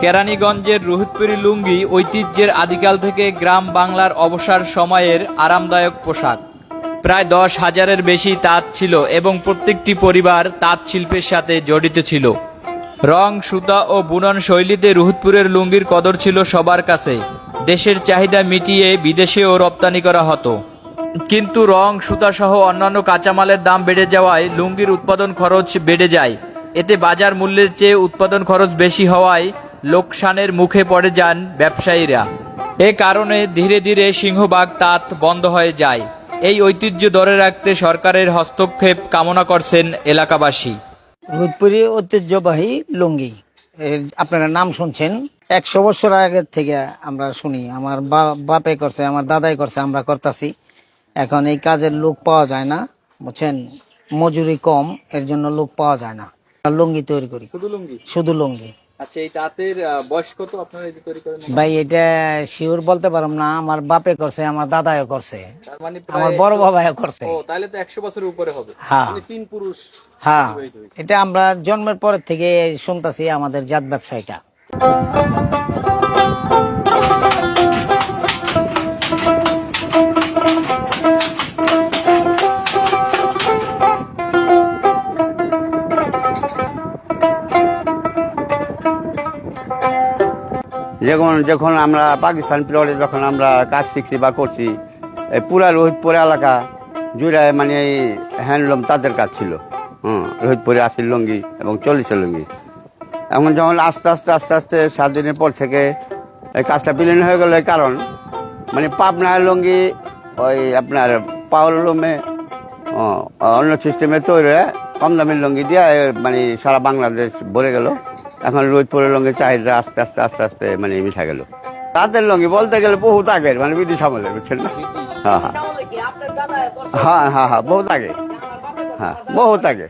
কেরানীগঞ্জের রোহিতপুরি লুঙ্গি ঐতিহ্যের আদিকাল থেকে গ্রাম বাংলার অবসর সময়ের আরামদায়ক পোশাক। প্রায় দশ হাজারের বেশি তাঁত ছিল এবং প্রত্যেকটি পরিবার তাঁত শিল্পের সাথে জড়িত ছিল। রং, সুতা ও বুনন শৈলীতে রোহিতপুরের লুঙ্গির কদর ছিল সবার কাছে। দেশের চাহিদা মিটিয়ে বিদেশেও রপ্তানি করা হতো। কিন্তু রং, সুতা সহ অন্যান্য কাঁচামালের দাম বেড়ে যাওয়ায় লুঙ্গির উৎপাদন খরচ বেড়ে যায়। এতে বাজার মূল্যের চেয়ে উৎপাদন খরচ বেশি হওয়ায় লোকসানের মুখে পড়ে যান ব্যবসায়ীরা। এ কারণে ধীরে ধীরে সিংহবাগ তাঁত বন্ধ হয়ে যায়। এই ঐতিহ্য ধরে রাখতে সরকারের হস্তক্ষেপ কামনা করছেন এলাকাবাসী। ভূতপুরি ঐতিহ্যবাহী লুঙ্গি। এর আপনারা নাম শুনছেন? একশো বছর আগের থেকে আমরা শুনি। আমার বা- বাপে করছে আমার দাদাই করছে আমরা করতাছি। এখন এই কাজের লোক পাওয়া যায় না বুঝছেন? মজুরি কম এর জন্য লোক পাওয়া যায় না। লুঙ্গি তৈরি করি। শুধু লুঙ্গি? শুধু লুঙ্গি। আচ্ছা এই তাঁতের বয়স কত আপনারা তৈরি করেন? ভাই এটা শিওর বলতে পারলাম না। আমার বাপে করছে আমার দাদাও করছে। তার মানে আমার বড় বাবাও করছে। তাহলে তো একশো বছরের উপরে হবে। হ্যাঁ। তিন পুরুষ হ্যাঁ। এটা আমরা জন্মের পর থেকে শুনতেছি আমাদের জাত ব্যবসায়ীটা। যখন যখন আমরা পাকিস্তান পিরিয়ডে যখন আমরা কাজ শিখছি বা করছি, এই পুরা রোহিতপুর এলাকা জুড়ে মানে এই হ্যান্ডলুম তাদের কাজ ছিল। হুম, রোহিতপুরে আশির লুঙ্গি এবং চল্লিশের লুঙ্গি। এখন যখন আস্তে আস্তে আস্তে আস্তে সাত দিনের পর থেকে এই কাজটা বিলীন হয়ে গেল কারণ মানে পাবনার লুঙ্গি ওই আপনার পাওয়ার লুমে অন্য সিস্টেমে তৈরি কম দামের লুঙ্গি দিয়ে মানে সারা বাংলাদেশ ভরে গেল। এখন রোহিতপুরের লঙ্গে চাহিদা আস্তে আস্তে আস্তে আস্তে মানে মিঠা গেল। তাদের লঙ্গে বলতে গেলে বহুত আগের মানে ব্রিটিশ আমলের বুঝছেন না? হ্যাঁ হ্যাঁ। হ্যাঁ হ্যাঁ হ্যাঁ বহুত আগে। হ্যাঁ বহুত আগে।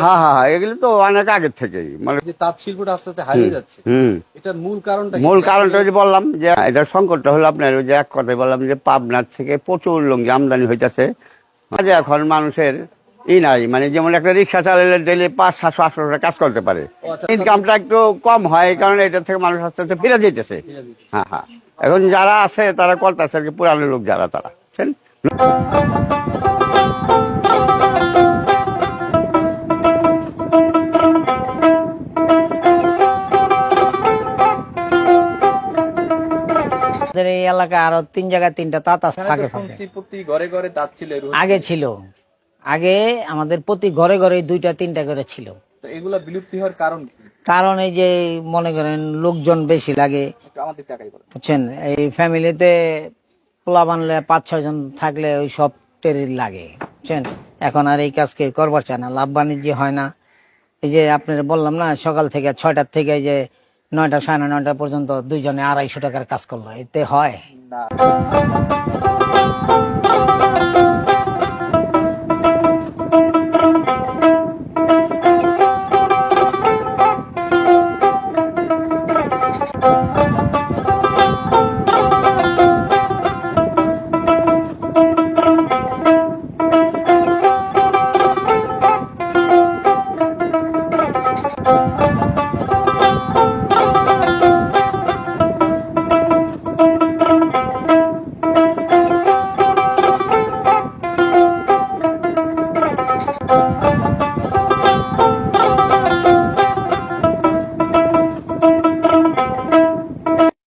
হ্যাঁ হ্যাঁ হ্যাঁ এগুলো তো অনেক আগের থেকেই মানে তাঁত শিল্পটা আস্তে আস্তে হারিয়ে যাচ্ছে। হুম। এটার মূল কারণটা মূল কারণটা যে বললাম যে এটার সংকটটা হলো আপনার ওই যে এক কথায় বললাম যে পাবনার থেকে প্রচুর লুঙ্গি আমদানি হইতেছে। কাজে এখন মানুষের ই নাই মানে যেমন একটা রিক্সা চালালে ডেলি পাঁচ সাতশো আটশো টাকা কাজ করতে পারে। আচ্ছা, ইনকামটা একটু কম হয় এই কারণে এটা থেকে মানুষ আস্তে আস্তে ফিরে যেতেছে। হ্যাঁ হ্যাঁ। এখন যারা আছে তারা করতেছে আর কি পুরানো লোক যারা তারা। বুঝছেন? আমাদের এই এলাকায় আরও তিন জায়গায় তিনটা তাঁত আছে আগে ছিল। আগে আমাদের প্রতি ঘরে ঘরে দুইটা তিনটা করে ছিল। তো এগুলা বিলুপ্তি হওয়ার কারণ কি? কারণ এই যে মনে করেন লোকজন বেশি লাগে। একটু আমাদের টাকাই বলেন। বুঝছেন? এই ফ্যামিলিতে পোলা বানলে পাঁচ ছয় জন থাকলে ওই সব টেরি লাগে। বুঝছেন? এখন আর এই কাজ কেউ করবার চায় না। লাভ বাণিজ্য হয় না। এই যে আপনার বললাম না সকাল থেকে ছয়টার থেকে এই যে নয়টা সাড়ে নয়টা পর্যন্ত দুইজনে আড়াইশো টাকার কাজ করল। এতে হয়। না।